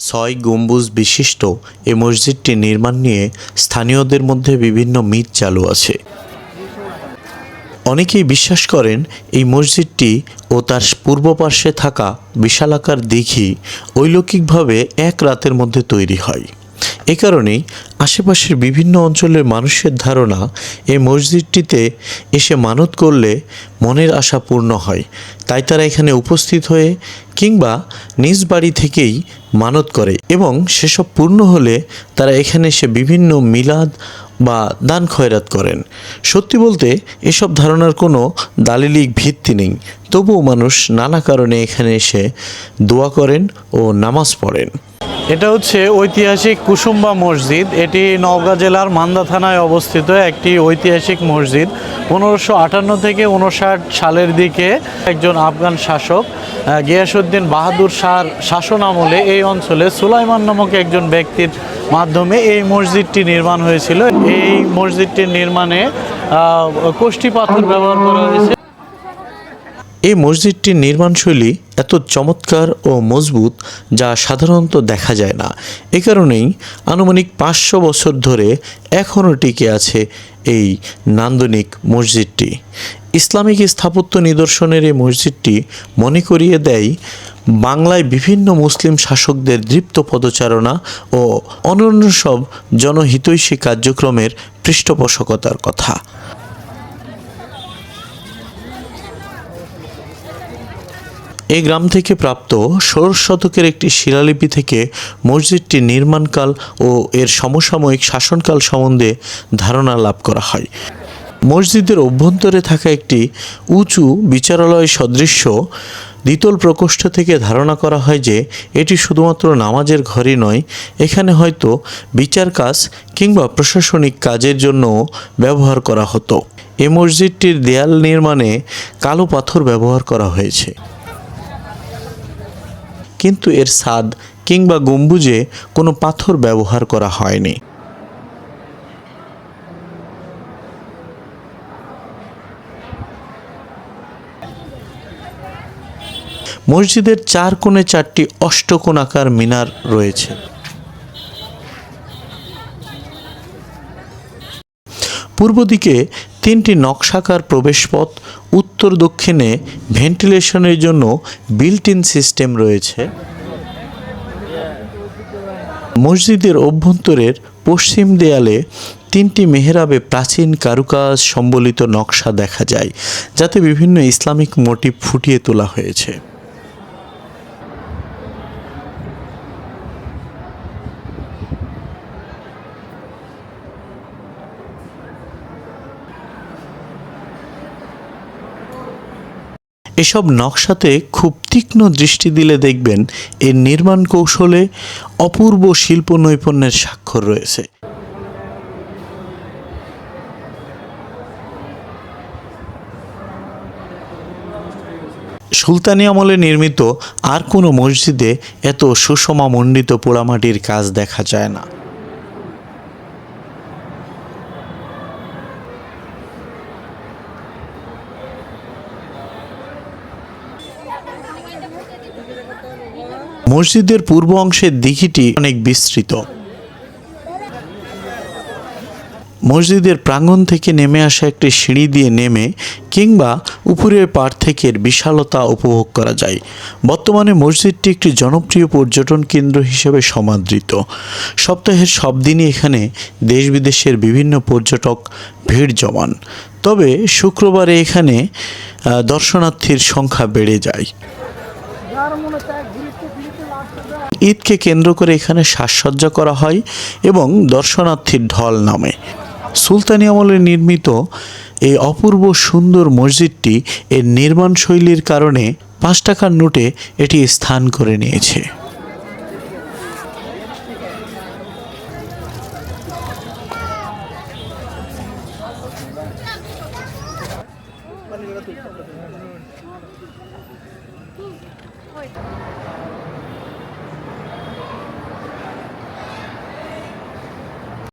ছয় গম্বুজ বিশিষ্ট এ মসজিদটি নির্মাণ নিয়ে স্থানীয়দের মধ্যে বিভিন্ন মিথ চালু আছে। অনেকেই বিশ্বাস করেন এই মসজিদটি ও তার পূর্ব পার্শ্বে থাকা বিশালাকার দিঘি অলৌকিকভাবে এক রাতের মধ্যে তৈরি হয়। এ কারণেই আশেপাশের বিভিন্ন অঞ্চলের মানুষের ধারণা এই মসজিদটিতে এসে মানত করলে মনের আশা পূর্ণ হয়। তাই তারা এখানে উপস্থিত হয়ে কিংবা নিজ বাড়ি থেকেই মানত করে এবং সেসব পূর্ণ হলে তারা এখানে এসে বিভিন্ন মিলাদ বা দান খয়রাত করেন। সত্যি বলতে এসব ধারণার কোনো দালিলিক ভিত্তি নেই। তবুও মানুষ নানা কারণে এখানে এসে দোয়া করেন ও নামাজ পড়েন। এটা হচ্ছে ঐতিহাসিক কুসুম্বা মসজিদ। এটি নওগাঁ জেলার মান্দা থানায় অবস্থিত একটি ঐতিহাসিক মসজিদ। পনেরোশো আটান্ন থেকে উনষাট সালের দিকে একজন আফগান শাসক গিয়াসুদ্দিন বাহাদুর শাহর শাসন আমলে এই অঞ্চলে সুলাইমান নামক একজন ব্যক্তির মাধ্যমে এই মসজিদটি নির্মাণ হয়েছিল। এই মসজিদটির নির্মাণে কোষ্ঠী পাথর ব্যবহার করা হয়েছে। এই মসজিদটির নির্মাণশৈলী এত চমৎকার ও মজবুত যা সাধারণত দেখা যায় না। এ কারণেই আনুমানিক পাঁচশো বছর ধরে এখনও টিকে আছে এই নান্দনিক মসজিদটি। ইসলামিক স্থাপত্য নিদর্শনের এই মসজিদটি মনে করিয়ে দেয়, বাংলায় বিভিন্ন মুসলিম শাসকদের দৃপ্ত পদচারণা ও অনন্য সব জনহিতৈষী কার্যক্রমের পৃষ্ঠপোষকতার কথা। এই গ্রাম থেকে প্রাপ্ত ষোড়শ শতকের একটি শিলালিপি থেকে মসজিদটির নির্মাণকাল ও এর সমসাময়িক শাসনকাল সম্বন্ধে ধারণা লাভ করা হয়। মসজিদের অভ্যন্তরে থাকা একটি উঁচু বিচারালয় সদৃশ্য দ্বিতল প্রকোষ্ঠ থেকে ধারণা করা হয় যে এটি শুধুমাত্র নামাজের ঘরই নয়, এখানে হয়তো বিচার কাজ কিংবা প্রশাসনিক কাজের জন্য ব্যবহার করা হতো। এ মসজিদটির দেয়াল নির্মাণে কালো পাথর ব্যবহার করা হয়েছে। কিন্তু এর স্বাদ কিংবা গম্বুজে কোনো পাথর ব্যবহার করা হয়নি। মসজিদের চার কোণে চারটি অষ্টকোণাকার মিনার রয়েছে। পূর্ব দিকে তিনটি নকশাকার প্রবেশপথ উত্তর দক্ষিণে ভেন্টিলেশনের জন্য বিল্ট ইন সিস্টেম রয়েছে। মসজিদের অভ্যন্তরের পশ্চিম দেয়ালে তিনটি মেহরাবে প্রাচীন কারুকাজ সম্বলিত নকশা দেখা যায়, যাতে বিভিন্ন ইসলামিক মোটিভ ফুটিয়ে তোলা হয়েছে। এসব নকশাতে খুব তীক্ষ্ণ দৃষ্টি দিলে দেখবেন এর নির্মাণ কৌশলে অপূর্ব শিল্প নৈপুণ্যের স্বাক্ষর রয়েছে। সুলতানি আমলে নির্মিত আর কোনো মসজিদে এত সুষমা মণ্ডিত পোড়ামাটির কাজ দেখা যায় না। মসজিদের পূর্ব অংশের দিঘিটি অনেক বিস্তৃত। মসজিদের প্রাঙ্গণ থেকে নেমে আসা একটি সিঁড়ি দিয়ে নেমে কিংবা উপরের পার থেকে বিশালতা উপভোগ করা যায়। বর্তমানে মসজিদটি একটি জনপ্রিয় পর্যটন কেন্দ্র হিসেবে সমাদৃত। সপ্তাহের সব দিনই এখানে দেশ বিদেশের বিভিন্ন পর্যটক ভিড় জমান। তবে শুক্রবারে এখানে দর্শনার্থীর সংখ্যা বেড়ে যায়। ঈদকে কেন্দ্র করে এখানে সাজসজ্জা করা হয় এবং দর্শনার্থীর ঢল নামে। সুলতানি আমলে নির্মিত এই অপূর্ব সুন্দর মসজিদটি এর নির্মাণ শৈলীর কারণে পাঁচ টাকার নোটে এটি স্থান করে নিয়েছে।